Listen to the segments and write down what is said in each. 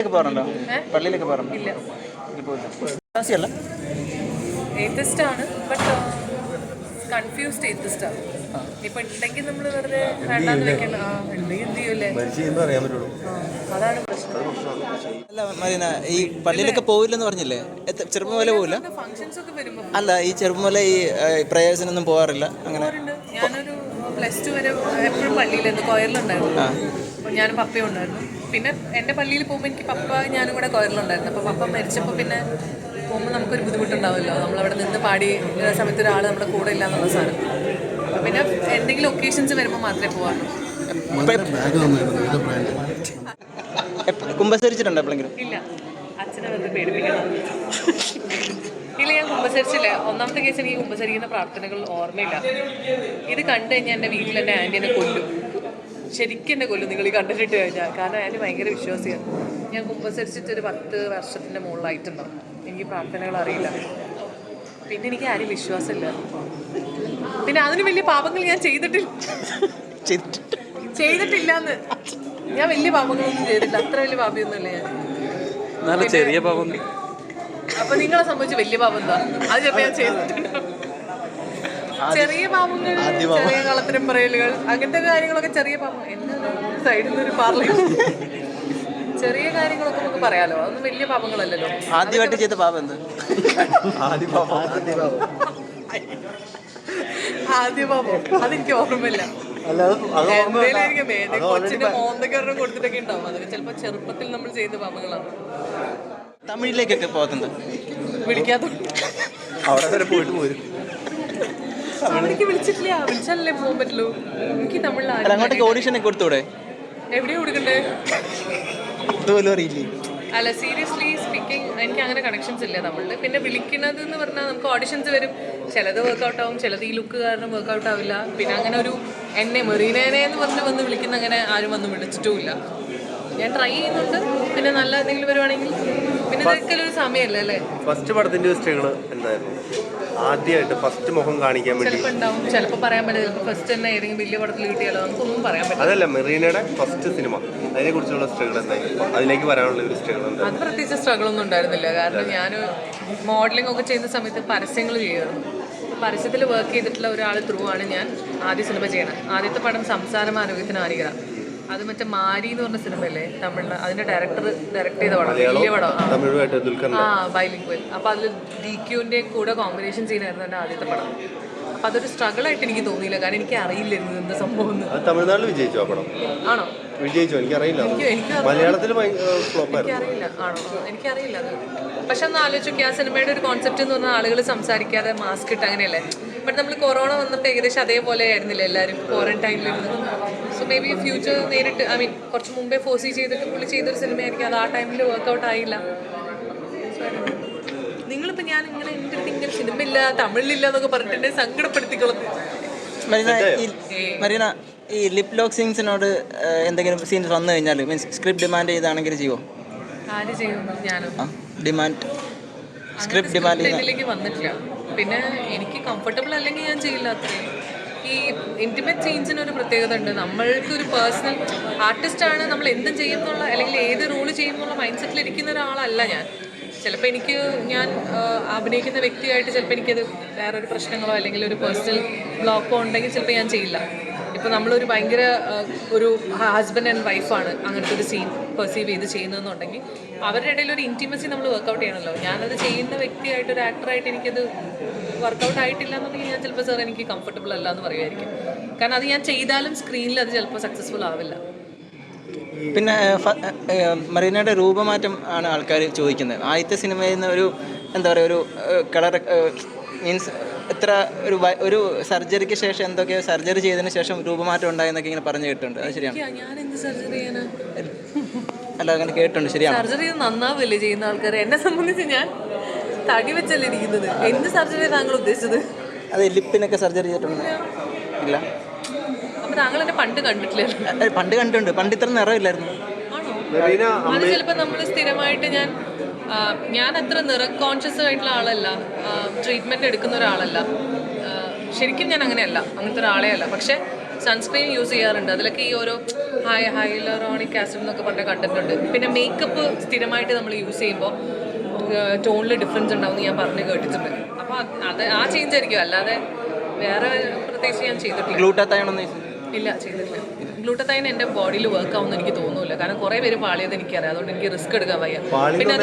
പള്ളിയിലൊക്കെ പോകാറുണ്ടോ? പള്ളിയിലൊക്കെ പോകാറുണ്ടോ? ഇല്ല. വിശ്വാസിയല്ല ഏത്തിസ്റ്റ് ആണ് ബട്ട് കൺഫ്യൂസ്ഡ് ഏത്തിസ്റ്റ് ആണ് ഇപ്പൊ ഉണ്ടെങ്കിൽ നമ്മൾ വെറുതെ വേണ്ടാന്ന് വെക്കണം ആ ഉണ്ടെങ്കിൽ എന്ത് ചെയ്യൂലേ അറിയാൻ പറ്റുള്ളൂ. അതാണ് പ്രശ്നം. അല്ല മരീന ഈ പള്ളിയിലൊക്കെ പോവില്ലെന്ന് പറഞ്ഞില്ലേ? എത്ര- ചെറുപ്പം മുതലേ പോവില്ല? ഫംഗ്ഷൻസ് ഒക്കെ വരുമ്പോൾ അല്ല ഈ ചെറുപ്പം മുതലേ ഈ പ്രയോജനൊന്നും പോകാറില്ല അങ്ങനെ. ഞാനൊരു പ്ലസ് ടു വരെ എപ്പോഴും പള്ളിയിലായിരുന്നു. കൊയറിലുണ്ടായിരുന്നു. ഞാനും പപ്പയും ഉണ്ടായിരുന്നു. പിന്നെ എന്റെ പള്ളിയിൽ പോകുമ്പോൾ എനിക്ക് പപ്പ ഞാനും കൂടെ കോയറിലുണ്ടായിരുന്നു അപ്പോൾ പപ്പ മരിച്ചപ്പോൾ പിന്നെ പോകുമ്പോൾ നമുക്കൊരു ബുദ്ധിമുട്ടുണ്ടാവുമല്ലോ. നമ്മളവിടെ നിന്ന് പാടി സമയത്ത് ഒരാൾ നമ്മുടെ കൂടെ ഇല്ല എന്നുള്ള സാധനം. അപ്പോൾ പിന്നെ എന്തെങ്കിലും ഒക്കേഷൻസ് വരുമ്പോൾ മാത്രമേ പോകാറുള്ളൂ കുമ്പസരിച്ചിട്ടുണ്ടോ എപ്പോഴെങ്കിലും? ഇല്ല. അച്ഛനെ വെറുതെ പേടിപ്പിക്കണം. ഇല്ല ഞാൻ കുമ്പസരിച്ചില്ല. ഒന്നാമത്തെ കേസ് എനിക്ക് കുമ്പസരിക്കുന്ന പ്രാർത്ഥനകൾ ഓർമ്മയില്ല. ഇത് കണ്ടു കഴിഞ്ഞാൽ എന്റെ വീട്ടിൽ എന്റെ ആന്റി എന്നെ കൊല്ലും. ശരിക്കും എന്നെ കൊല്ലും. നിങ്ങൾ ഈ കണ്ടിട്ട് കഴിഞ്ഞാൽ. കാരണം ഞാൻ ഭയങ്കര വിശ്വാസിയാണ് ഞാൻ കുമ്പസരിച്ചിട്ട് ഒരു പത്ത് വർഷത്തിന്റെ മുകളിലായിട്ടുണ്ടാവും. എനിക്ക് പ്രാർത്ഥനകൾ അറിയില്ല. പിന്നെ എനിക്ക് ആരും വിശ്വാസമില്ല. പിന്നെ അതിന് വലിയ പാപങ്ങൾ ഞാൻ ചെയ്തിട്ടില്ല. ചെയ്തിട്ടില്ല എന്ന് ഞാൻ വലിയ പാപങ്ങളൊന്നും ചെയ്തിട്ടില്ല. അത്ര വലിയ പാപിയൊന്നുമില്ല ഞാൻ. നല്ല ചെറിയ പാപം. അപ്പൊ നിങ്ങളെ സംബന്ധിച്ച് വലിയ പാപം എന്താ? അത് ഞാൻ ചെയ്തിട്ടുണ്ട് ചെറിയ പാപങ്ങൾ ചെറിയ കളത്തിനും പറയലുകൾ അങ്ങനത്തെ കാര്യങ്ങളൊക്കെ ചെറിയ പാമ്പ്. എന്നെ സൈഡിൽ നിന്ന് ഒരു പാർലമെന്റ് ചെറിയ കാര്യങ്ങളൊക്കെ നമുക്ക് പറയാലോ? അതൊന്നും വലിയ പാപങ്ങളല്ലല്ലോ ആദ്യമായിട്ട് ചെയ്ത പാപം എന്ത്? ആദ്യ പാപം അതെനിക്ക് ഓർമ്മയില്ല. കൊച്ചിന്റെ കൊടുത്തിട്ടൊക്കെ ഉണ്ടാവും. അതൊക്കെ ചിലപ്പോ ചെറുപ്പത്തിൽ നമ്മൾ ചെയ്ത പാപങ്ങളാണ് തമിഴിലേക്കൊക്കെ പോകുന്നത് വിളിക്കാത്ത അവിടെ വരെ പോയിട്ട് പോരും. അവിടേക്ക് വിളിച്ചിട്ടില്ല? വിളിച്ചാലല്ലേ പോകാൻ പറ്റുള്ളൂ. എനിക്ക് തമിഴിലാണ് അങ്ങോട്ടേക്ക് ഓഡിഷൻ ഒക്കെ കൊടുത്തൂടെ? എവിടെയാ കൊടുക്കണ്ടേ? ഇതുപോലും അറിയില്ലേ? അല്ല സീരിയസ്ലി സ്പീക്കിംഗ് എനിക്ക് അങ്ങനെ കണക്ഷൻസ് ഇല്ല തമിഴിൽ പിന്നെ വിളിക്കുന്നത് എന്ന് പറഞ്ഞാൽ നമുക്ക് ഓഡിഷൻസ് വരും. ചിലത് വർക്കൗട്ട് ആവും ചിലത് ഈ ലുക്ക് കാരണം വർക്കൗട്ട് ആവില്ല. പിന്നെ അങ്ങനെ ഒരു എന്നെ മെറീനേനെ എന്ന് പറഞ്ഞ് വന്ന് വിളിക്കുന്ന അങ്ങനെ ആരും വന്ന് വിളിച്ചിട്ടുമില്ല. ഞാൻ ട്രൈ ചെയ്യുന്നുണ്ട്. പിന്നെ നല്ല എന്തെങ്കിലും വരുവാണെങ്കിൽ ഫസ്റ്റ് പടത്തിന്റെ സ്ട്രഗിൾ എന്തായിരുന്നു? ആദ്യമായിട്ട് ഫസ്റ്റ് മുഖം കാണിക്കാൻ വേണ്ടി ചിലപ്പോൾ പറയാൻ പറ്റില്ല. ഫസ്റ്റ് തന്നെ ഏതെങ്കിലും വലിയ പടത്തിൽ കിട്ടിയാലോ? നമുക്കൊന്നും പറയാൻ പറ്റില്ല. അതല്ല മെറീനയുടെ ഫസ്റ്റ് സിനിമ. അതിനെ കുറിച്ചുള്ള സ്ട്രഗിൾ എന്തായിരുന്നു അതിലേക്ക് വരാനുള്ള ഒരു സ്ട്രഗിൾ അത് പ്രത്യേകിച്ച് സ്ട്രഗിൾ ഒന്നും ഉണ്ടായിരുന്നില്ല. കാരണം ഞാൻ മോഡലിംഗ് ഒക്കെ ചെയ്യുന്ന സമയത്ത് പരസ്യങ്ങൾ ചെയ്യുമായിരുന്നു. പരസ്യത്തിൽ വർക്ക് ചെയ്തിട്ടുള്ള ഒരാൾ ത്രൂ ആണ് ഞാൻ ആദ്യ സിനിമ ചെയ്യണം ആദ്യത്തെ പടം സംസാരം ആരോഗ്യത്തിന് ആരിക അത് മറ്റേ മാരി എന്ന് പറഞ്ഞ സിനിമയല്ലേ? തമിഴിൽ. അതിന്റെ ഡയറക്ടർ ഡയറക്ട് ചെയ്ത പടം. വലിയ പടം. ആ. ബൈലിംഗ്വൽ അപ്പൊ അതിൽ ഡി ക്യൂന്റെ കൂടെ കോമ്പിനേഷൻ ചെയ്യുന്നായിരുന്നു എന്റെ ആദ്യത്തെ പടം. അപ്പൊ അതൊരു സ്ട്രഗിൾ ആയിട്ട് എനിക്ക് തോന്നിയില്ല. കാരണം എനിക്ക് അറിയില്ലായിരുന്നു എന്താ സംഭവം തമിഴ്നാട്ടിൽ വിജയിച്ചു ആ പടം? ആണോ? വിജയിച്ചു? എനിക്കറിയില്ല. എനിക്ക് എനിക്ക് മലയാളത്തിൽ എനിക്കറിയില്ല. ആണോ? എനിക്കറിയില്ല പക്ഷെ ഒന്ന് ആലോചിക്കും ആ സിനിമയുടെ ഒരു കോൺസെപ്റ്റ് എന്ന് പറഞ്ഞാൽ ആളുകൾ സംസാരിക്കാതെ മാസ്ക് ഇട്ട് അങ്ങനെയല്ലേ? ബട്ട് നമ്മൾ കൊറോണ വന്നപ്പോൾ ഏകദേശം അതേപോലെ ആയിരുന്നില്ല എല്ലാവരും ക്വാറന്റൈനിലിരുന്ന് മേ ബി ഫ്യൂച്ചർ നേരിട്ട് ഐ മീൻ കുറച്ച് മുമ്പേ ഫോസി ചെയ്തിട്ട് പുള്ളി ചെയ്തൊരു സിനിമയായിരിക്കും അത് ആ ടൈമിൽ വർക്കൗട്ട് ആയില്ല. നിങ്ങളിപ്പോൾ ഞാൻ ഇങ്ങനെ എന്റെ അടുത്ത് ഇങ്ങനെ സിനിമ ഇല്ല തമിഴിലില്ല എന്നൊക്കെ പറഞ്ഞിട്ട് സങ്കടപ്പെടുത്തിക്കോളും മരീന ഈ മരീന ഈ ലിപ് ലോക്ക് സീൻസിനോട് എന്തെങ്കിലും സീൻസ് വന്നു കഴിഞ്ഞാൽ മീൻസ് സ്ക്രിപ്റ്റ് ഡിമാൻഡ് ചെയ്താണെങ്കിൽ ചെയ്യുമോ ആര് ചെയ്യുന്നു ഞാനും? ഡിമാൻഡ് സ്ക്രിപ്റ്റ് ഡിമാൻഡ് ഇതിലേക്ക് വന്നിട്ടില്ല. പിന്നെ എനിക്ക് കംഫർട്ടബിൾ അല്ലെങ്കിൽ ഞാൻ ചെയ്യില്ല അത്രയും ഈ ഇന്റിമേറ്റ് സീൻസിന് ഒരു പ്രത്യേകത ഉണ്ട്. നമ്മൾക്ക് ഒരു പേഴ്സണൽ ആർട്ടിസ്റ്റ് ആണ് നമ്മൾ എന്തും ചെയ്യുന്നുള്ള അല്ലെങ്കിൽ ഏത് റോൾ ചെയ്യുന്നുള്ള മൈൻഡ് സെറ്റിൽ ഇരിക്കുന്ന ഒരാളല്ല ഞാൻ. ചിലപ്പോൾ എനിക്ക് ഞാൻ അഭിനയിക്കുന്ന വ്യക്തിയായിട്ട് ചിലപ്പോൾ എനിക്കത് വേറൊരു പ്രശ്നങ്ങളോ അല്ലെങ്കിൽ ഒരു പേഴ്സണൽ ബ്ലോക്കോ ഉണ്ടെങ്കിൽ ചിലപ്പോൾ ഞാൻ ചെയ്യില്ല. ഇപ്പോൾ നമ്മളൊരു ഭയങ്കര ഒരു ഹസ്ബൻഡ് ആൻഡ് വൈഫാണ് അങ്ങനത്തെ ഒരു സീൻ പെർസീവ് ചെയ്ത് ചെയ്യുന്നതെന്നുണ്ടെങ്കിൽ അവരുടെ ഇടയിൽ ഒരു ഇന്റിമസി നമ്മൾ വർക്കൗട്ട് ചെയ്യണമല്ലോ. ഞാനത് ചെയ്യുന്ന വ്യക്തിയായിട്ട് ഒരു ആക്ടറായിട്ട് എനിക്കത് വർക്കൗട്ട് ആയിട്ടില്ല എന്നുണ്ടെങ്കിൽ ഞാൻ ചിലപ്പോൾ സാർ എനിക്ക് കംഫർട്ടബിൾ അല്ല എന്ന് പറയുമായിരിക്കും. കാരണം അത് ഞാൻ ചെയ്താലും സ്ക്രീനിൽ അത് ചിലപ്പോൾ സക്സസ്ഫുൾ ആവില്ല. പിന്നെ മറീനയുടെ രൂപമാറ്റം ആണ് ആൾക്കാർ ചോദിക്കുന്നത്. ആദ്യത്തെ സിനിമയിൽ നിന്ന് ഒരു എന്താ പറയുക ഒരു കളർ മീൻസ് എത്ര ഒരു ഒരു സർജറിക്ക് ശേഷം എന്തൊക്കെയോ സർജറി ചെയ്തതിന് ശേഷം രൂപമാറ്റം ഉണ്ടായെന്നൊക്കെ ഇങ്ങനെ പറഞ്ഞു കേട്ടിട്ടുണ്ട്. അത് ശരിയാണ് ഞാൻ എന്ത് സർജറി ചെയ്യാനാ അല്ല അങ്ങനെ കേട്ടിട്ടുണ്ട് ശരിയാണ്? സർജറി നന്നാവല്ലേ ചെയ്യുന്ന ആൾക്കാർ എന്നെ സംബന്ധിച്ച് ഞാൻ തടി വെച്ചല്ലേ ഇരിക്കുന്നത്. എന്ത് സർജറി താങ്കൾ ഉദ്ദേശിച്ചത്? അതെ ലിപ്പിനൊക്കെ സർജറി ചെയ്തിട്ടുണ്ട്. ഇല്ല. അപ്പൊ താങ്കൾ എന്നെ പണ്ട് കണ്ടിട്ടില്ല? പണ്ട് കണ്ടിട്ടുണ്ട്. പണ്ട് ഇത്ര നിറമില്ലായിരുന്നു അത് ചിലപ്പോ നമ്മൾ സ്ഥിരമായിട്ട് ഞാൻ ഞാൻ അത്ര നിറ കോൺഷ്യസ് ആയിട്ടുള്ള ആളല്ല. ട്രീറ്റ്മെന്റ് എടുക്കുന്ന ഒരാളല്ല. ശരിക്കും ഞാൻ അങ്ങനെയല്ല. അങ്ങനത്തെ ഒരാളെ അല്ല. പക്ഷെ സൺസ്ക്രീൻ യൂസ് ചെയ്യാറുണ്ട്. അതിലൊക്കെ ഈ ഓരോ ഹൈ ഹൈലറോണിക് ആസിഡ് എന്നൊക്കെ പറഞ്ഞ കണ്ടിട്ടുണ്ട്. പിന്നെ മേക്കപ്പ് സ്ഥിരമായിട്ട് നമ്മൾ യൂസ് ചെയ്യുമ്പോൾ ടോണിൽ ഡിഫറൻസ് ഉണ്ടാവും ഞാൻ പറഞ്ഞ് കേട്ടിട്ടുണ്ട്. അപ്പോൾ അത് ആ ചേഞ്ച് ആയിരിക്കും. അല്ലാതെ വേറെ പ്രത്യേകിച്ച് ഞാൻ ചെയ്തിട്ടില്ല. ഇല്ല ചെയ്തിട്ടില്ല. ഗ്ലൂട്ടത്തൈൻ എന്റെ ബോഡിയിൽ വർക്ക് ആവുമെന്ന് എനിക്ക് തോന്നുന്നില്ല. കാരണം കുറേ പേര് പാളിയത് എനിക്കറിയാം. അതുകൊണ്ട് എനിക്ക് റിസ്ക് എടുക്കാൻ വയ്യ. പിന്നെ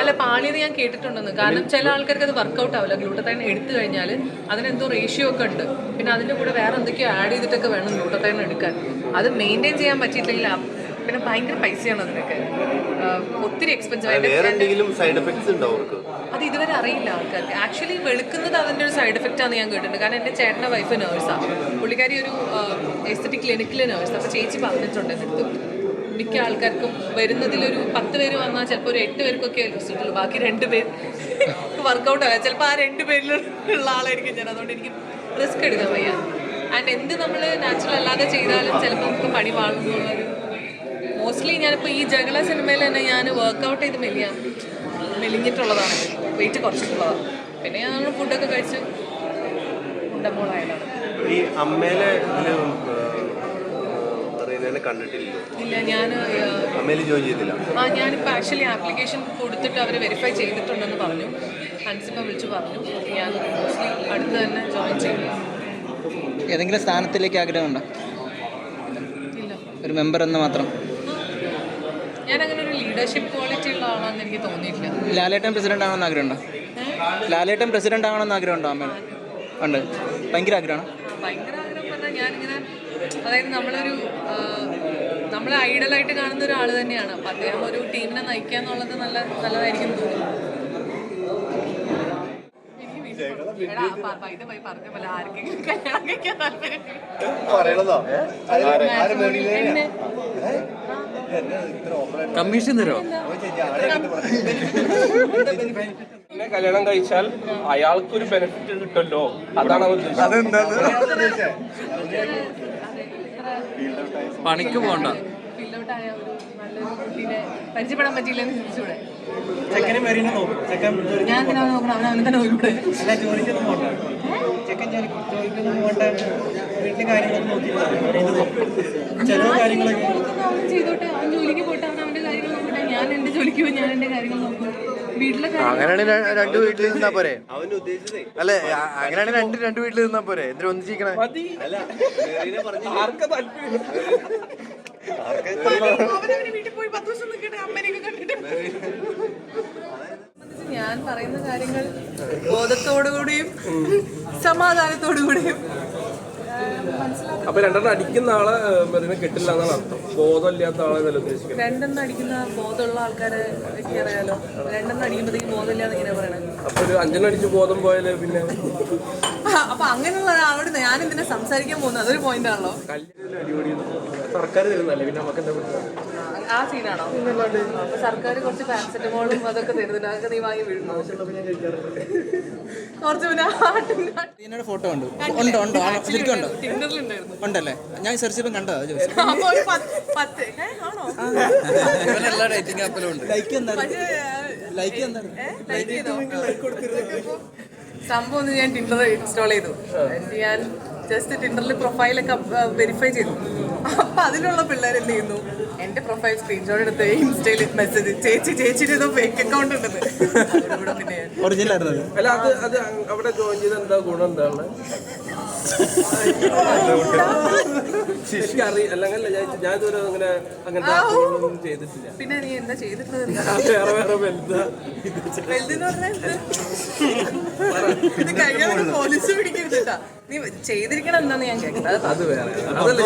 അല്ല പാളിയത് ഞാൻ കേട്ടിട്ടുണ്ടെന്ന്. കാരണം ചില ആൾക്കാർക്ക് അത് വർക്കൗട്ട് ആവില്ല. ഗ്ലൂട്ടത്തൈൻ എടുത്തു കഴിഞ്ഞാൽ അതിനെന്തോ റേഷ്യോ ഒക്കെ ഉണ്ട്. പിന്നെ അതിന്റെ കൂടെ വേറെ എന്തൊക്കെയോ ആഡ് ചെയ്തിട്ടൊക്കെ വേണം ഗ്ലൂട്ടത്തൈൻ എടുക്കാൻ. അത് മെയിന്റെയിൻ ചെയ്യാൻ പറ്റിയിട്ടില്ലെങ്കിൽ പിന്നെ ഭയങ്കര പൈസയാണ് അതിനൊക്കെ. ഒത്തിരി എക്സ്പെൻസീവ് സൈഡ് എഫക്ട്സ് ഉണ്ടോ അവർക്ക്? അത് ഇതുവരെ അറിയില്ല ആൾക്കാർക്ക് ആക്ച്വലി വെളുക്കുന്നത് അതിന്റെ ഒരു സൈഡ് എഫക്റ്റ് ആണെന്ന് ഞാൻ കേട്ടിട്ടുണ്ട്. കാരണം എന്റെ ചേട്ടന്റെ വൈഫ് നേഴ്സാണ് പുള്ളിക്കാരി ഒരു എസ്തറ്റിക് ക്ലിനിക്കിലെ നേഴ്സ് അപ്പോൾ ചേച്ചി പറഞ്ഞിട്ടുണ്ട് മിക്ക ആൾക്കാർക്കും വരുന്നതിലൊരു പത്ത് പേര് വന്നാൽ ചിലപ്പോൾ ഒരു എട്ട് പേർക്കൊക്കെ റിസൾട്ടുള്ളൂ ബാക്കി രണ്ട് പേര് വർക്കൗട്ട് ആയാൽ ചിലപ്പോൾ ആ രണ്ട് പേരിൽ ഉള്ള ആളായിരിക്കും ഞാൻ. അതുകൊണ്ട് എനിക്ക് റിസ്ക് എടുക്കാൻ വയ്യ. ആൻഡ് എന്ത് നമ്മൾ നാച്ചുറൽ അല്ലാതെ ചെയ്താലും ചിലപ്പോൾ നമുക്ക് പണി വാങ്ങുന്നുള്ളൊരു മോസ്റ്റ്ലി ഞാനിപ്പോൾ ഈ ജഗള സിനിമയിൽ തന്നെ ഞാൻ വർക്കൗട്ട് ചെയ്ത് മെലിയ. മെലിഞ്ഞിട്ടുള്ളതാണ്. വെയിറ്റ് കുറച്ചിട്ടുള്ളതാണ്. പിന്നെ ഞാൻ ഫുഡൊക്കെ കഴിച്ച് ഉണ്ടമോളായതാണ് ഈ റീനേനെ ഇല്ല ഞാൻ അമ്മേൽ ജോയിൻ ചെയ്തില്ല. ആ ഞാനിപ്പോൾ ആക്ച്വലി ആപ്ലിക്കേഷൻ കൊടുത്തിട്ട് അവർ വെരിഫൈ ചെയ്തിട്ടുണ്ടെന്ന് പറഞ്ഞു. ഹൻസിമ വിളിച്ചു പറഞ്ഞു. ഞാൻ മോസ്റ്റ്ലി അടുത്ത് തന്നെ ജോയിൻ ചെയ്യും ഏതെങ്കിലും സ്ഥാനത്തിലേക്ക് ആഗ്രഹമുണ്ടോ? ഒരു മെമ്പർ എന്ന് മാത്രം. ലീഡർഷിപ്പ് ക്വാളിറ്റി ഉള്ള ആളാണെന്ന് എനിക്ക് തോന്നിയിട്ടില്ല. ലാലേട്ടൻ പ്രസിഡന്റ് ആവണമെന്ന് ആഗ്രഹമുണ്ടോ? ലാലേട്ടൻ പ്രസിഡന്റ് ആവണമെന്ന് ആഗ്രഹമുണ്ടോ അമ്മയുടെ ഉണ്ട്. ഭയങ്കര ആഗ്രഹമാണ്? ഭയങ്കര ആഗ്രഹം പറഞ്ഞാൽ ഞാനിങ്ങനെ അതായത് നമ്മളൊരു നമ്മൾ നമ്മളെ ഐഡലായിട്ട് കാണുന്ന ഒരാൾ തന്നെയാണ്. അപ്പം അദ്ദേഹം ഒരു ടീമിനെ നയിക്കുക എന്നുള്ളത് നല്ല നല്ലതായിരിക്കും തോന്നുന്നു. പറയണതോ? കമ്മീഷൻ തരോ പിന്നെ കല്യാണം കഴിച്ചാൽ അയാൾക്കൊരു ബെനിഫിറ്റ് കിട്ടുമല്ലോ. അതാണ് അവർ പണിക്ക് പോണ്ട. പരിചയപ്പെടാൻ പറ്റിയില്ലെന്ന് ചിന്തിച്ചൂടെ ചെക്കനെ മെറീനെ നോക്കും. ചെക്കൻ ഞാൻ നോക്കണം. അവനെ തന്നെ നോക്കൂടെ ചെക്കൻ ജോലി ജോലിക്കൊന്നും പോകണ്ട വീട്ടിലെ കാര്യങ്ങളൊക്കെ നോക്കിയിട്ടില്ല ചില കാര്യങ്ങളൊക്കെ അവൻ ചെയ്തോട്ടെ. അവൻ ജോലിക്ക് പോട്ടെ. അവൻ അവന്റെ കാര്യങ്ങൾ നോക്കട്ടെ. ഞാൻ എന്റെ ജോലിക്ക് പോയി ഞാൻ എന്റെ കാര്യങ്ങൾ നോക്കും. വീട്ടിലെ കാര്യം അങ്ങനെയാണെങ്കിൽ രണ്ട് വീട്ടിൽ നിന്നാ പോരെ? അവൻ ഉദ്ദേശിച്ചതേ. അല്ലേ അ- അങ്ങനെയാണെങ്കിൽ രണ്ട് രണ്ട് വീട്ടിൽ നിന്നാ പോരെ? എന്തിനാ ഒന്നിച്ചിരിക്കണേ? ഞാൻ പറയുന്ന കാര്യങ്ങൾ ബോധത്തോടുകൂടിയും സമാധാനത്തോടുകൂടിയും അപ്പൊ രണ്ടെണ്ണം അടിക്കുന്ന ആളെ ഇതിനെ കിട്ടില്ല എന്നാണ് അർത്ഥം. ബോധമില്ലാത്ത ആളെ നല്ല ഉദ്ദേശിക്കുന്നത് രണ്ടെണ്ണം അടിക്കുന്ന ബോധമുള്ള ആൾക്കാരെ അറിയാലോ രണ്ടെണ്ണം അടിക്കുമ്പോഴത്തേക്ക് ബോധമില്ലാന്ന് ഇങ്ങനെ പറയണത് അപ്പൊ ഒരു അഞ്ചെണ്ണം അടിച്ച് ബോധം പോയാൽ പിന്നെ അപ്പൊ അങ്ങനെയുള്ള ഒരാളോട് ഞാൻ ഇതിനെ സംസാരിക്കാൻ പോകുന്നത്. അതൊരു പോയിന്റ് ആണല്ലോ. കല്യാണം അടിപൊളി സർക്കാർ തരുന്നല്ലേ പിന്നെ നമുക്ക് എന്താ ആ സീനാണോ? അപ്പൊ സർക്കാർ കുറച്ച് പാരസെറ്റമോളും അതൊക്കെ തരുന്നുണ്ട്. അതൊക്കെ നീ വാങ്ങി വീഴുന്നു കുറച്ച് പിന്നെ ഇതിനോട് ഫോട്ടോ ഉണ്ട് ഉണ്ടോ? ഉണ്ടോ ശരിക്കും ഉണ്ടോ ഉണ്ടല്ലേ? ഞാൻ സെർച്ച് ചെയ്തപ്പോൾ കണ്ടോ ചോദിച്ചു എല്ലാ ഡേറ്റിംഗ് ആപ്പിലും ഉണ്ട്. Like like? സംഭവം ഒന്ന് ഞാൻ ടിൻഡർ ഇൻസ്റ്റാൾ ചെയ്തു. ഞാൻ ജസ്റ്റ് ടിൻഡറിൽ പ്രൊഫൈലൊക്കെ വെരിഫൈ ചെയ്തു. അപ്പൊ അതിലുള്ള പിള്ളേർ എന്ത് ചെയ്യുന്നു? എന്റെ പ്രൊഫൈൽ സ്ക്രീൻഷോട്ട് എടുത്ത് ഇൻസ്റ്റയിൽ മെസ്സേജ് ചേച്ചി ചേച്ചിയുടെ ഏതോ ഫേക്ക് അക്കൗണ്ട് ഉണ്ടെന്ന്. അതോടുകൂടെ പിന്നെ ഒറിജിനൽ ആയിരുന്നു അല്ല അത് അത് അവിടെ ജോയിൻ ചെയ്ത് എന്താ ഗുണം എന്താണ്? എനിക്ക് ഞാൻ ഞാൻ ഇതുവരെ അങ്ങനെ അങ്ങനത്തെ ചെയ്തിട്ടില്ല. പിന്നെ നീ എന്താ ചെയ്തിട്ടുള്ളത്? ഇത് കഴിഞ്ഞാൽ പോലീസ് പിടിക്കരുതാ നീ ചെയ്തിരിക്കണം എന്താന്ന് ഞാൻ കേൾക്കുന്നത് അത് വേറെ. അതല്ല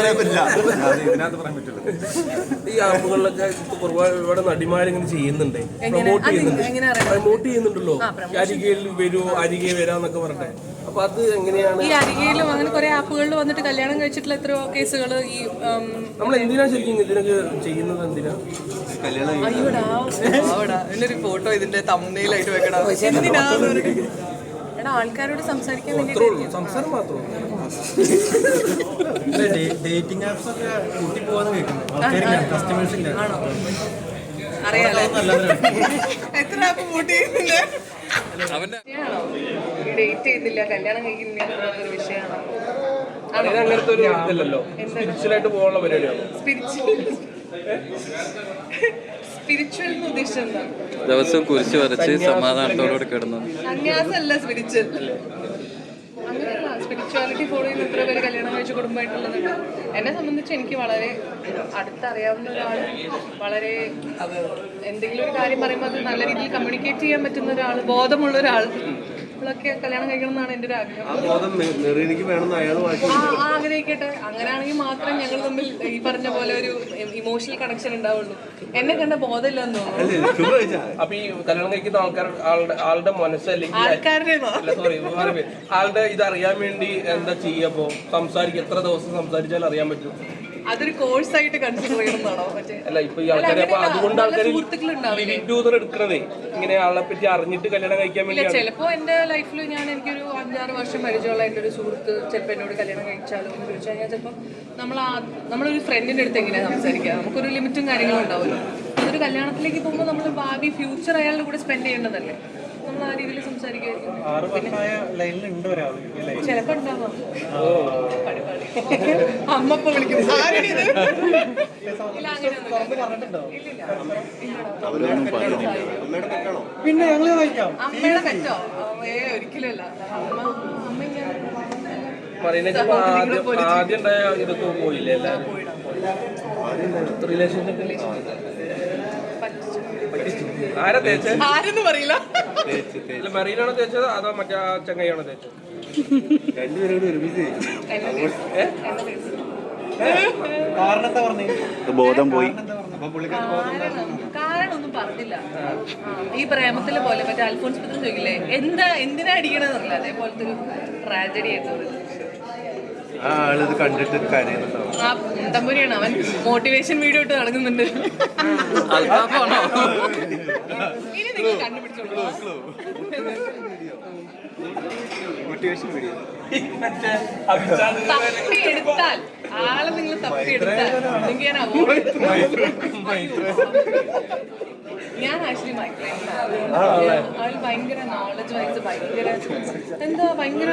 ഈ ആപ്പുകളിലൊക്കെ ഒരുപാട് ഒരുപാട് നടിമാരിങ്ങനെ ചെയ്യുന്നുണ്ട്. പ്രൊമോട്ട് അത് ചെയ്യുന്നുണ്ട്. എങ്ങനെ അറിയാം? പ്രൊമോട്ട് ചെയ്യുന്നുണ്ടല്ലോ. അരികയിൽ വരൂ അരികെ വരാന്നൊക്കെ പറഞ്ഞെ അപ്പൊ അത് എങ്ങനെയാണ്? ഈ അരികയിലും അങ്ങനെ കുറെ ആപ്പുകളിൽ വന്നിട്ട് കല്യാണം കഴിച്ചിട്ടുള്ള എത്രയോ കേസുകൾ ഈ നമ്മൾ എന്തിനാ ശരിക്കും ഇതിനൊക്കെ ചെയ്യുന്നത് എന്തിനാ? അയ്യോടാ ആവടാ എന്നൊരു ഫോട്ടോ ഇതിന്റെ തമ്മിലായിട്ട് വെക്കടാ. എന്തിനാന്ന് പറഞ്ഞിട്ട്. എടാ ആൾക്കാരോട് സംസാരിക്കാൻ വേണ്ടി സംസാരം മാത്രമേ ഡേറ്റിംഗ് ആപ്സ് ഒക്കെ കൂട്ടി പോകാന്ന് കേൾക്കുന്നു കസ്റ്റമേഴ്സ് ഇല്ല അറിയാലോ. എത്ര ആപ്പ് ചെയ്യുന്നില്ല അവന്റെ ഡേറ്റ് ചെയ്യുന്നില്ല. കല്യാണം കഴിക്കുന്നില്ല ഒരു വിഷയമാണ്? അങ്ങനത്തെ ഒരു ഇതല്ലല്ലോ. സ്പിരിച്വലായിട്ട് പോകാനുള്ള പരിപാടിയാണ്? സ്പിരിച്വൽ. സ്പിരിച്വൽ എന്ന് ഉദ്ദേശിച്ചത് എന്താണ് ദിവസവും കുരിശ് വരച്ച് സമാധാനത്തോടുകൂടി കിടന്നു. സന്യാസമല്ല സ്പിരിച്വൽ. അങ്ങനെയല്ല സ്പിരിച്വാലിറ്റി ഫോളോ ചെയ്യുന്ന ഇത്ര പേര് കല്യാണം കഴിച്ച കുടുംബമായിട്ടുള്ളതുണ്ട് എന്നെ സംബന്ധിച്ച് എനിക്ക് വളരെ അടുത്തറിയാവുന്ന ഒരാൾ വളരെ എന്തെങ്കിലും ഒരു കാര്യം പറയുമ്പോൾ അത് നല്ല രീതിയിൽ കമ്മ്യൂണിക്കേറ്റ് ചെയ്യാൻ പറ്റുന്ന ഒരാൾ ബോധമുള്ള ഒരാൾ നമ്മളൊക്കെ കല്യാണം കഴിക്കണം എന്നാണ് എന്റെ ഒരു ആഗ്രഹം. ആഗ്രഹിക്കട്ടെ. അങ്ങനെയാണെങ്കിൽ മാത്രം ഞങ്ങൾ തമ്മിൽ ഈ പറഞ്ഞ പോലെ ഒരു ഇമോഷണൽ കണക്ഷൻ ഉണ്ടാവുള്ളൂ. എന്നെ കണ്ട ബോധമില്ലെന്ന് തോന്നുന്നു. അപ്പൊ ഈ കല്യാണം കഴിക്കുന്ന ആൾക്കാർ ആളുടെ മനസ്സല്ലെങ്കിൽ മനസ്സ് അല്ലെങ്കിൽ ആൾക്കാരുടെ സോറി ആളുടെ ഇത് അറിയാൻ വേണ്ടി എന്താ ചെയ്യപ്പോ സംസാരിക്കും എത്ര ദിവസം സംസാരിച്ചാൽ അറിയാൻ പറ്റും. അതൊരു കോഴ്സ് ആയിട്ട് കൺസിഡർ ചെയ്യണമെന്നാണോ അല്ല ഇപ്പൊ ഈ ആൾക്കാരെ അപ്പൊ അതുകൊണ്ട് ആൾക്കാർ? എടുക്കണതേ ഇങ്ങനെ ആളെ പറ്റി അറിഞ്ഞിട്ട് കല്യാണം കഴിക്കാൻ വേണ്ടി ചിലപ്പോ എന്റെ ലൈഫിൽ ഞാൻ എനിക്കൊരു അഞ്ചാറ് വർഷം പരിചയമുള്ള എന്റെ ഒരു സുഹൃത്ത് ചിലപ്പോ എന്നോട് കല്യാണം കഴിച്ചാലോ എന്ന് ചോദിച്ചു കഴിഞ്ഞാൽ ചിലപ്പോൾ നമ്മൾ നമ്മളൊരു ഫ്രണ്ടിന്റെ അടുത്ത് എങ്ങനെയാണ് സംസാരിക്കുക നമുക്കൊരു ലിമിറ്റും കാര്യങ്ങളും ഉണ്ടാവുമല്ലോ. അതൊരു കല്യാണത്തിലേക്ക് പോകുമ്പോൾ നമ്മൾ ഭാവി ഫ്യൂച്ചർ അയാളുടെ കൂടെ സ്പെൻഡ് ചെയ്യേണ്ടതല്ലേ? നമ്മൾ ആ രീതിയിൽ സംസാരിക്കുമായിരിക്കും ചിലപ്പോ ഉണ്ടാവാം. അമ്മ ഇപ്പൊ വിളിക്കും പിന്നെ ഞങ്ങൾ വായിക്കാം. അമ്മയുടെ പറ്റോ ഏ ഒരിക്കലല്ല അമ്മ അമ്മ ആദ്യം ആദ്യം ഉണ്ടായ ഇതൊക്കെ പോയില്ലേ? എല്ലാവരും റിലേഷൻഷിപ്പിൽ ആരാ തേച്ചത് ആരെന്ന് പറയില്ല. അല്ല മെറീനാണോ തേച്ചത്? അതോ മറ്റേ ആ ചങ്ങയാണോ തേച്ചത്? രണ്ടുപേരും കൂടി ഒരുമിച്ച് തേച്ച്. തേച്ച്. എന്താ ബോധം പോയി. കാരണം കാരണം ഒന്നും പറഞ്ഞില്ല. ഈ പ്രേമത്തിലെ പോലെ മറ്റേ അൽഫോൺസ് പത്രം ചോദിക്കില്ലേ? എന്താ എന്തിനാ അടിക്കണെന്നറിയില്ല അതേപോലത്തെ ഒരു ട്രാജഡി ആയിരുന്നു അത്. ആ ആളിത് കണ്ടിട്ട് കരയുന്നുണ്ടാവും. ആ തമ്പുരിയാണ് അവൻ മോട്ടിവേഷൻ വീഡിയോ ഇട്ട് നടക്കുന്നുണ്ട്. ഇനി നിങ്ങൾ കണ്ടുപിടിച്ചോളൂ. മോട്ടിവേഷൻ വീഡിയോ തപ്പി എടുത്താൽ ആളെ നിങ്ങൾ തപ്പി എടുത്താൽ അല്ലെങ്കിൽ ഞാൻ ഞാൻ ആക്ച്വലി അയാൾ ഭയങ്കര നോളജ് വൈസ് ഭയങ്കര എന്താ ഭയങ്കര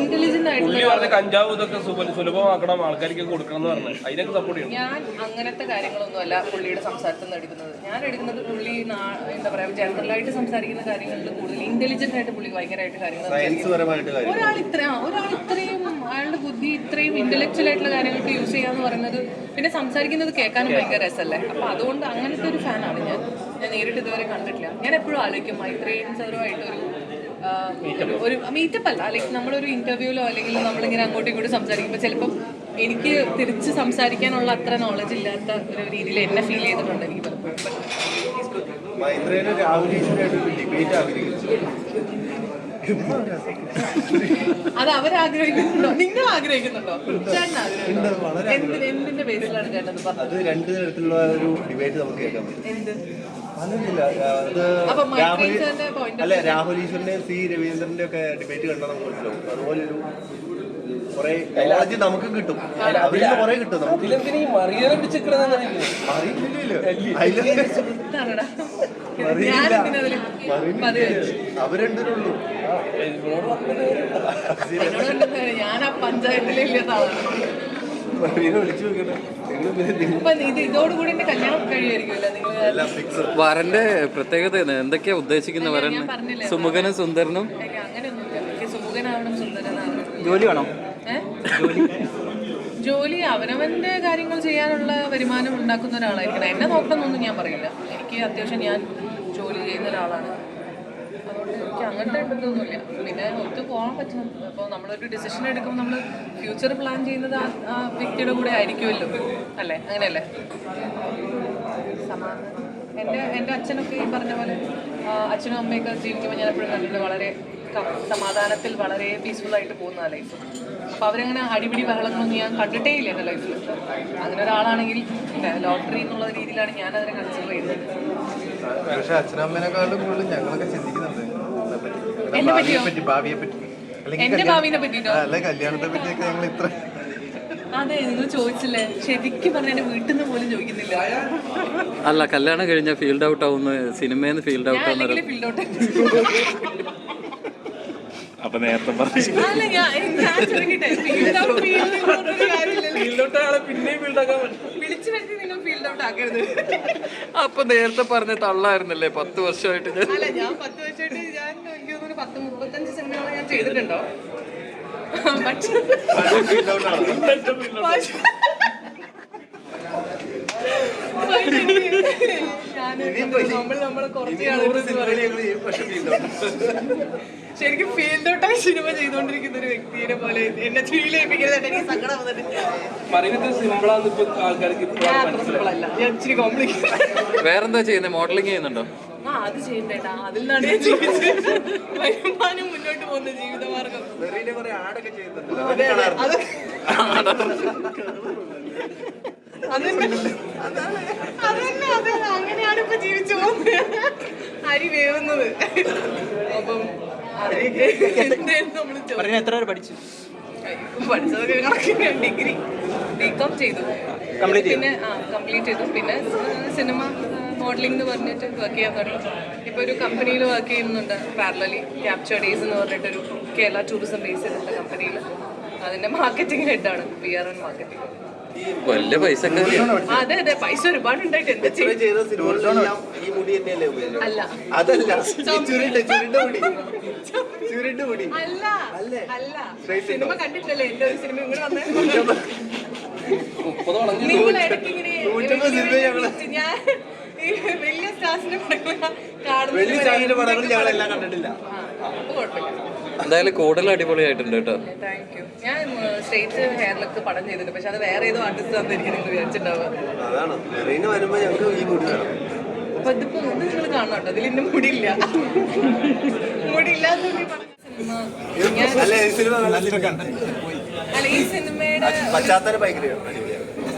ഇന്റലിജന്റ് ആയിട്ടുള്ള കഞ്ചാവ് ഇതൊക്കെ സുലഭ- സുലഭമാക്കണം ആൾക്കാർക്ക് കൊടുക്കണം എന്ന് പറഞ്ഞു. അതിനൊക്കെ സപ്പോർട്ട് ചെയ്യണം. ഞാൻ അങ്ങനത്തെ കാര്യങ്ങളൊന്നുമല്ല പുള്ളിയുടെ സംസാരത്തിൽ നിന്ന് എടുക്കുന്നത്. ഞാൻ എടുക്കുന്നത് പുള്ളി എന്താ പറയാ ജനറലായിട്ട് സംസാരിക്കുന്ന കാര്യങ്ങളിൽ കൂടുതൽ ഇന്റലിജന്റ് ആയിട്ട് പുള്ളി ഭയങ്കരമായിട്ട് കാര്യങ്ങൾ ഒരാൾ ഇത്ര ഒരാൾ ഇത്രയും അയാളുടെ ബുദ്ധി ഇത്രയും ഇന്റലക്ച്വൽ ആയിട്ടുള്ള കാര്യങ്ങൾക്ക് യൂസ് ചെയ്യാന്ന് പറയുന്നത് പിന്നെ സംസാരിക്കുന്നത് കേൾക്കാനും ഭയങ്കര രസമല്ലേ? അപ്പൊ അതുകൊണ്ട് അങ്ങനത്തെ ഒരു ഫാനാണ് ഞാൻ. ഞാൻ നേരിട്ട് ഇതുവരെ കണ്ടിട്ടില്ല. ഞാൻ എപ്പോഴും ആലോചിക്കും മൈത്രേയും സാറുമായിട്ടൊരു ഒരു മീറ്റപ്പ് അല്ല. ലൈക്ക് നമ്മളൊരു ഇന്റർവ്യൂലോ അല്ലെങ്കിൽ നമ്മളിങ്ങനെ അങ്ങോട്ടും ഇങ്ങോട്ടും സംസാരിക്കുമ്പോൾ ചിലപ്പം എനിക്ക് തിരിച്ച് സംസാരിക്കാനുള്ള അത്ര നോളജ് ഇല്ലാത്ത ഒരു രീതിയിൽ എന്നെ ഫീൽ ചെയ്തിട്ടുണ്ട് എനിക്ക് അത് അവരാഗ്രഹിക്കുന്നുണ്ടോ? നിങ്ങൾ ആഗ്രഹിക്കുന്നുണ്ടോ? ചേട്ടൻ ആഗ്രഹിക്കുന്നുണ്ടോ? എന്തിന് എന്തിന്റെ ബേസിലാണ് ചേട്ടൻ പറഞ്ഞത്? അത് രണ്ട് തരത്തിലുള്ള ഒരു ഡിബേറ്റ് നമുക്ക് കേൾക്കാൻ പറ്റും. എന്ത്? അതൊന്നുമില്ല അത് രാഹുൽ അല്ല രാഹുൽ ഈശ്വറിന്റെ സി രവീന്ദ്രന്റെ ഒക്കെ ഡിബേറ്റ് കണ്ടാൽ നമുക്ക് മനസ്സിലാവും. അതുപോലൊരു കുറെ കൈലാജി നമുക്ക് കിട്ടും. അതിൽ കുറെ കിട്ടും നമുക്ക്. ഞാൻ ആ പഞ്ചായത്തിലെ വരന്റെ പ്രത്യേകത എന്തൊക്കെയാ ഉദ്ദേശിക്കുന്ന വരൻ സുമുഖനും സുന്ദരനും? ജോലി വേണം? ജോലി അവനവന്റെ കാര്യങ്ങൾ ചെയ്യാനുള്ള വരുമാനം ഉണ്ടാക്കുന്ന ഒരാളായിരിക്കണം. എന്നെ നോക്കണമെന്നൊന്നും ഞാൻ പറയില്ല. എനിക്ക് അത്യാവശ്യം ഞാൻ ജോലി ചെയ്യുന്ന ഒരാളാണ്. എനിക്ക് അങ്ങനത്തെ ഇതൊന്നുമില്ല. പിന്നെ ഒത്തു പോകാൻ പറ്റും. അപ്പോൾ നമ്മളൊരു ഡിസിഷൻ എടുക്കുമ്പോൾ നമ്മൾ ഫ്യൂച്ചർ പ്ലാൻ ചെയ്യുന്നത് ആ വ്യക്തിയുടെ കൂടെ ആയിരിക്കുമല്ലോ. അല്ലേ? അങ്ങനെയല്ലേ? എന്റെ എന്റെ അച്ഛനൊക്കെ ഈ പറഞ്ഞ പോലെ അച്ഛനും അമ്മയൊക്കെ ജീവിക്കുമ്പോൾ ഞാൻ എപ്പോഴും കണ്ടിട്ട് വളരെ സമാധാനത്തിൽ വളരെ പീസ്ഫുൾ ആയിട്ട് പോകുന്ന ലൈഫ് അപ്പോൾ അവരങ്ങനെ അടിപിടി ബഹളങ്ങളൊന്നും ഞാൻ കണ്ടിട്ടേ ഇല്ല എന്റെ ലൈഫിൽ അങ്ങനെ ഒരാളാണെങ്കിൽ ലോട്ടറി എന്നുള്ള രീതിയിലാണ് ഞാൻ അതിനെ കൺസിഡർ ചെയ്യുന്നത്. പക്ഷേ അച്ഛനമ്മേനെക്കാളും കൂടുതൽ ഞങ്ങളൊക്കെ ചിന്തിക്കുന്നുണ്ട്. എന്നെ ഭാവിയെ പറ്റിയോ? പറ്റി ഭാവിയെ പറ്റി. ഭാവിനെ അല്ല കല്യാണത്തെ പറ്റിയൊക്കെ ഞങ്ങൾ ഇത്ര അതെ നിങ്ങൾ ചോദിച്ചില്ലേ. ശരിക്കും പറഞ്ഞ എന്റെ വീട്ടിൽ നിന്ന് പോലും ചോദിക്കുന്നില്ല. അല്ല കല്യാണം കഴിഞ്ഞ ഫീൽഡ് ഔട്ട് ആവുന്ന സിനിമയിൽ നിന്ന് ഫീൽഡ് ഔട്ട് ആവുന്ന ഫീൽഡ് ഔട്ട് അപ്പൊ നേരത്തെ പറഞ്ഞു അല്ല ഞാൻ ഞാൻ ചോദിക്കട്ടെ ഫീൽഡ് ഔട്ട് ഫീൽഡ് പറഞ്ഞൊരു കാര്യമില്ലല്ലോ. ഫീൽഡോട്ട് ആളെ പിന്നെയും ഫീൽഡാക്കാൻ വിളിച്ചു വരുത്തി നിങ്ങൾ ഫീൽഡ് ഔട്ട് ആക്കരുത്. അപ്പൊ നേരത്തെ പറഞ്ഞ തള്ളായിരുന്നല്ലേ പത്ത് വർഷമായിട്ട് അല്ല ഞാൻ പത്ത് വർഷമായിട്ട് ഞാൻ തോന്നുന്നു പത്ത് മുപ്പത്തഞ്ച് സിനിമകൾ ഞാൻ ചെയ്തിട്ടുണ്ടോ? ശരിക്കും ഫീൽഡ് ഔട്ടായി സിനിമ ചെയ്തുകൊണ്ടിരിക്കുന്ന ഒരു വ്യക്തിയെ പോലെ എന്നെ ചീലേപ്പിക്കുന്നത് എനിക്ക് സങ്കടം വന്നിട്ട്. പറയുന്നത് സിമ്പിളാന്ന് ഇപ്പൊ ആൾക്കാർക്ക് ഞാൻ ഇച്ചിരി കോംപ്ലിക്കേറ്റ് വേറെന്താ ചെയ്യുന്നത് മോഡലിംഗ് ചെയ്യുന്നുണ്ടോ? ആ അത് ചെയ്യണ്ടേട്ടാ. അതിൽ നിന്നാണ് ഞാൻ ജീവിച്ചത് വരുമാനം മുന്നോട്ട് പോകുന്ന ജീവിതമാർഗം. അതെ അതെ അത്. അതന്നെ. അതന്നെ അതെ അങ്ങനെയാണ് ഇപ്പൊ ജീവിച്ചു പോകുന്നത്. അരി വേവുന്നത്. അപ്പം എത്ര വരെ പഠിച്ചു? പഠിച്ചതൊക്കെ കണക്കിന് ഡിഗ്രി. ബികോം ചെയ്തു. കംപ്ലീറ്റ് ചെയ്തു? പിന്നെ ആ കംപ്ലീറ്റ് ചെയ്തു. പിന്നെ സിനിമ മോഡലിംഗ് എന്ന് പറഞ്ഞിട്ട് വർക്ക് ചെയ്യാൻ തുടങ്ങി ഇപ്പോൾ ഒരു കമ്പനിയിൽ വർക്ക് ചെയ്യുന്നുണ്ട് പാരലലി ക്യാപ്ചർ ഡേയ്സ് എന്ന് പറഞ്ഞിട്ടൊരു കേരള ടൂറിസം ബേസ് ചെയ്തിട്ടുള്ള കമ്പനിയിൽ അതിന്റെ മാർക്കറ്റിംഗ് ഹെഡാണ് പി ആർ ആൻഡ് മാർക്കറ്റിംഗ് വലിയ പൈസ അതെ അതെ പൈസ ഒരുപാട് ഉണ്ടായിട്ട് എന്താ അല്ല. അതല്ല അല്ല അല്ല? സിനിമ. കണ്ടിട്ടല്ലേ എന്റെ ഒരു സിനിമ ഇങ്ങോട്ട് വന്നേ. മുപ്പത് വളഞ്ഞു നിങ്ങൾ ഇടയ്ക്ക് ഇങ്ങനെ നൂറ്റമ്പത് ഞാൻ വലിയ സ്റ്റാർസിന്റെ വലിയ പടങ്ങൾ ഞങ്ങളെല്ലാം കണ്ടിട്ടില്ല. എന്തായാലും കൂടുതൽ അടിപൊളിയായിട്ടുണ്ട് കേട്ടോ. താങ്ക് യു ഞാൻ സ്ട്രേറ്റ് ഹെയറിലൊക്കെ പടം ചെയ്തിട്ടുണ്ട്. പക്ഷെ അത് വേറെ ഏതോ ആർട്ടിസ്റ്റ് എനിക്ക് നിങ്ങൾ വിചാരിച്ചിട്ടുണ്ടാവുക. അതാണ്. മെറീന് വരുമ്പോ ഞങ്ങൾക്ക് ഈ മുടി വേണം. അപ്പൊ ഇതിപ്പോ ഇത് നിങ്ങൾ കാണണം കേട്ടോ. അതിൽ മുടിയില്ല. മുടിയില്ലാത്ത സിനിമ ഞാൻ അല്ല ഈ സിനിമ നല്ല അല്ല ഈ സിനിമയുടെ പശ്ചാത്തല ഭയങ്കര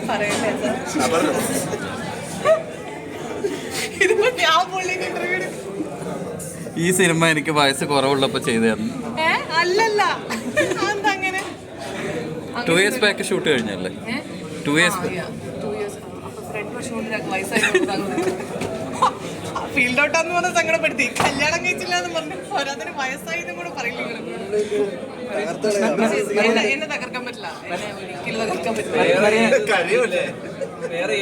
പറയട്ടെ സാർ ആ, പറഞ്ഞോ. ഇതിപ്പോ ഞാൻ പുള്ളിക്ക് ഇന്റർവ്യൂ ഈ സിനിമ എനിക്ക് വയസ്സ് കുറവുള്ളപ്പോ ചെയ്തായിരുന്നു അല്ലല്ല. ടു ഇയേഴ്സ് ബാക്ക് ഷൂട്ട് കഴിഞ്ഞല്ലേ? ടു ഇയേഴ്സ് ഫീൽഡ് ഫീൽഡ് ഔട്ടാന്ന് പറഞ്ഞ സങ്കടപ്പെടുത്തി. കല്യാണം കഴിച്ചില്ല എന്ന് പറഞ്ഞു. ഓരോന്നിന് വയസ്സായി എന്നും കൂടെ പറയില്ല എന്നെ തകർക്കാൻ പറ്റില്ല. എന്നെ ഒരിക്കലും തകർക്കാൻ പറ്റില്ല. വേറെ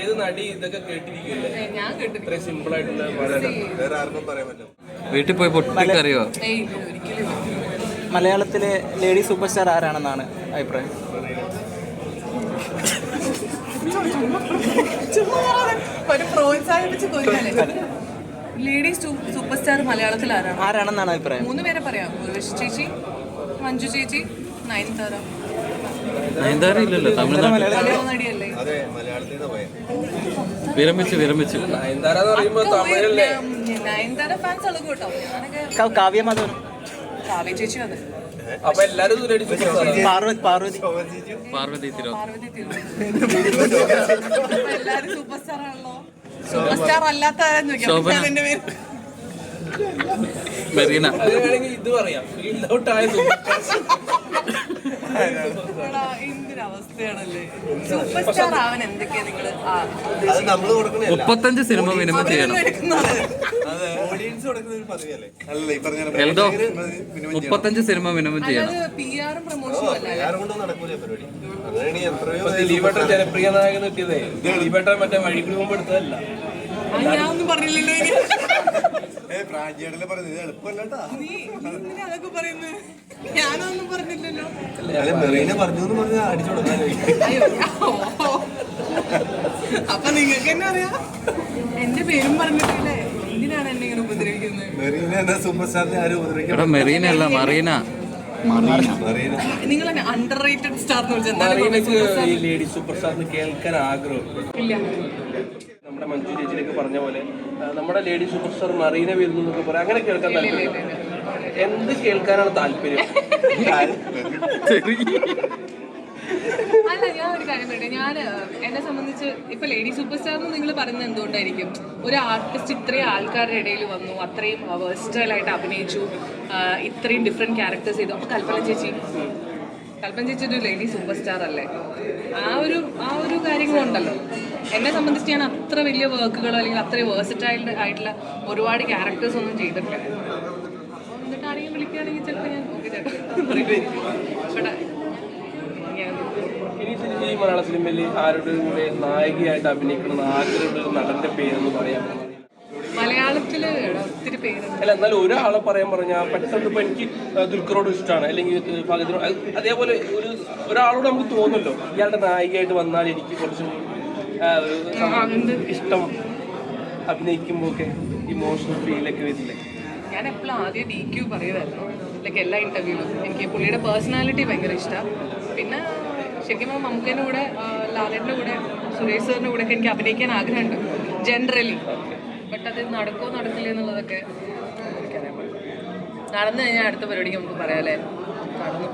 ഏത് നടി ഇതൊക്കെ കേട്ടിരിക്കില്ലേ ഞാൻ കേട്ടിട്ടില്ല ഇത്രയും സിമ്പിൾ ആയിട്ടുള്ള പാടാണ് വേറെ ആർക്കും പറയാൻ പറ്റും വീട്ടിൽ പോയി പൊട്ടിക്കറിയോ? ഏയ് ഒരിക്കലും മലയാളത്തിലെ ലേഡി സൂപ്പർ സ്റ്റാർ ആരാണെന്നാണ് അഭിപ്രായം? ഒരു പ്രോത്സാഹിപ്പിച്ച് കൊല്ലല്ലേ ലേഡീസ് സൂപ്പർ സ്റ്റാർ മലയാളത്തിൽ ആരാണ്? ആരാണെന്നാണ് അഭിപ്രായം? മൂന്ന് പേരെ പറയാം. ഉർവശി ചേച്ചി മഞ്ജു ചേച്ചി നയൻതാര. നയൻതാര ഇല്ലല്ലോ തമിഴ്നാട്ടിൽ വിരമിച്ചു വിരമിച്ചു. കാവ്യ മാധവൻ കാവ്യ ചേച്ചി അതെ അപ്പൊ എല്ലാരും പാർവതി പാർവതി. പാർവതി മെറീന. ഇത് പറയാം. ഫീൽഡ് ഔട്ട് ആയ മുപ്പത്തഞ്ച് സിനിമ മിനിമം ചെയ്യണം. എന്തോ ഓഡിയൻസ് കൊടുക്കുന്ന ഒരു പദവിയല്ലേ അല്ല ഈ പറഞ്ഞ മുപ്പത്തഞ്ച് സിനിമ മിനിമം ചെയ്യണം. ദിലീപേട്ടൻ ജനപ്രിയ നായകൻ മറ്റേ വഴിക്ക് മുമ്പ് എടുത്തതല്ല. ഞാൻ ഒന്നും പറഞ്ഞില്ലല്ലോ ഇനി. പ്രാഞ്ചിയുടെ പറയുന്നത്? ഇത് എളുപ്പമല്ലട്ടാ. നീ നീ എന്തിനാ അതൊക്കെ പറയുന്നത് ഞാനൊന്നും പറഞ്ഞില്ലല്ലോ. അല്ലെ മെറീനെ പറഞ്ഞു എന്ന് പറഞ്ഞാൽ അടിച്ചു. അപ്പൊ നിങ്ങൾക്ക് തന്നെ അറിയാം? എന്റെ പേരും പറഞ്ഞിട്ടില്ലേ? എന്തിനാണ് എന്നെ ഇങ്ങനെ ഉപദ്രവിക്കുന്നത്? മെറീന എന്നാ സൂപ്പർ സ്റ്റാറിനെ ആരും ഉപദ്രവിക്കണം എടാ മെറീന അല്ല മറീന. മെറീന. നിങ്ങൾ അണ്ടർ റേറ്റഡ് സ്റ്റാർ എന്ന് വിളിച്ചാൽ മറീനക്ക് ഈ ലേഡി കേൾക്കാൻ ആഗ്രഹം. ഇല്ല. നമ്മുടെ മഞ്ജു ചേച്ചിയിലേക്ക് പറഞ്ഞ പോലെ നമ്മുടെ ലേഡി സൂപ്പർ സ്റ്റാർ മറീന വരുന്നു എന്നൊക്കെ പറയാം. അങ്ങനെ കേൾക്കാൻ താല്പര്യം എന്ത് കേൾക്കാനാണ് താല്പര്യം? അല്ല ഞാൻ ഒരു കാര്യം പറയട്ടെ. ഞാൻ എന്നെ സംബന്ധിച്ച് ഇപ്പൊ ലേഡി സൂപ്പർ സ്റ്റാർ എന്ന് നിങ്ങൾ പറയുന്നത് എന്തുകൊണ്ടായിരിക്കും? ഒരു ആർട്ടിസ്റ്റ് ഇത്രയും ആൾക്കാരുടെ ഇടയിൽ വന്നു അത്രയും വേഴ്സ്റ്റൈൽ ആയിട്ട് അഭിനയിച്ചു ഇത്രയും ഡിഫറെന്റ് ക്യാരക്ടേഴ്സ് ചെയ്തു. അപ്പൊ കൽപ്പന ചേച്ചി? കൽപ്പന ചേച്ചി ഒരു ലേഡി സൂപ്പർ സ്റ്റാർ അല്ലേ? ആ ഒരു ആ ഒരു കാര്യങ്ങളുണ്ടല്ലോ. എന്നെ സംബന്ധിച്ച് ഞാൻ അത്ര വലിയ വർക്കുകളോ അല്ലെങ്കിൽ അത്ര വേഴ്സറ്റൈൽ ആയിട്ടുള്ള ഒരുപാട് ക്യാരക്ടേഴ്സ് ഒന്നും ചെയ്തിട്ടില്ല. എന്നിട്ട് ആരെങ്കിലും വിളിക്കുകയാണെങ്കിൽ ചിലപ്പോൾ ഞാൻ ഓക്കെ ചേട്ടാ ഈ മലയാള സിനിമയിൽ ആരുടെ കൂടെ നായികയായിട്ട് അഭിനയിക്കുന്ന ആഗ്രഹമുള്ള ഒരു നടന്റെ പേരെന്ന് പറയാൻ മലയാളത്തിൽ ഒത്തിരി പേര് അല്ല എന്നാലും ഒരാളെ പറയാൻ പറഞ്ഞാൽ പെട്ടെന്ന് ഇപ്പൊ എനിക്ക് ദുൽഖറോട് ഇഷ്ടമാണ്. അല്ലെങ്കിൽ ഫഹദിനോട്. അതേപോലെ ഒരു ഒരാളോട് നമുക്ക് തോന്നുമല്ലോ ഇയാളുടെ നായികയായിട്ട് വന്നാൽ എനിക്ക് കുറച്ചും ഒരു ഇഷ്ടം. അഭിനയിക്കുമ്പോൾ ഒക്കെ ഇമോഷണൽ ഫീലൊക്കെ വരില്ലേ? ഞാൻ എപ്പോഴും ആദ്യം ഡി ക്യൂ പറയുമായിരുന്നു ലൈക്ക് എല്ലാ ഇന്റർവ്യൂവിലും എനിക്ക് പുള്ളിയുടെ പേഴ്സണാലിറ്റി ഭയങ്കര ഇഷ്ടമാണ് പിന്നെ ശരിക്കും മമ്മൂക്കേന്റെ കൂടെ ആ, കൂടെ സുരേഷ് സാറിന്റെ കൂടെ ഒക്കെ എനിക്ക് അഭിനയിക്കാൻ ആഗ്രഹമുണ്ട്. ജനറലി ബട്ട് അത് നടക്കുമോ നടക്കില്ല എന്നുള്ളതൊക്കെ നടന്നു കഴിഞ്ഞാൽ അടുത്ത പരിപാടിക്ക് നമുക്ക് പറയാമല്ലേ നടന്നു.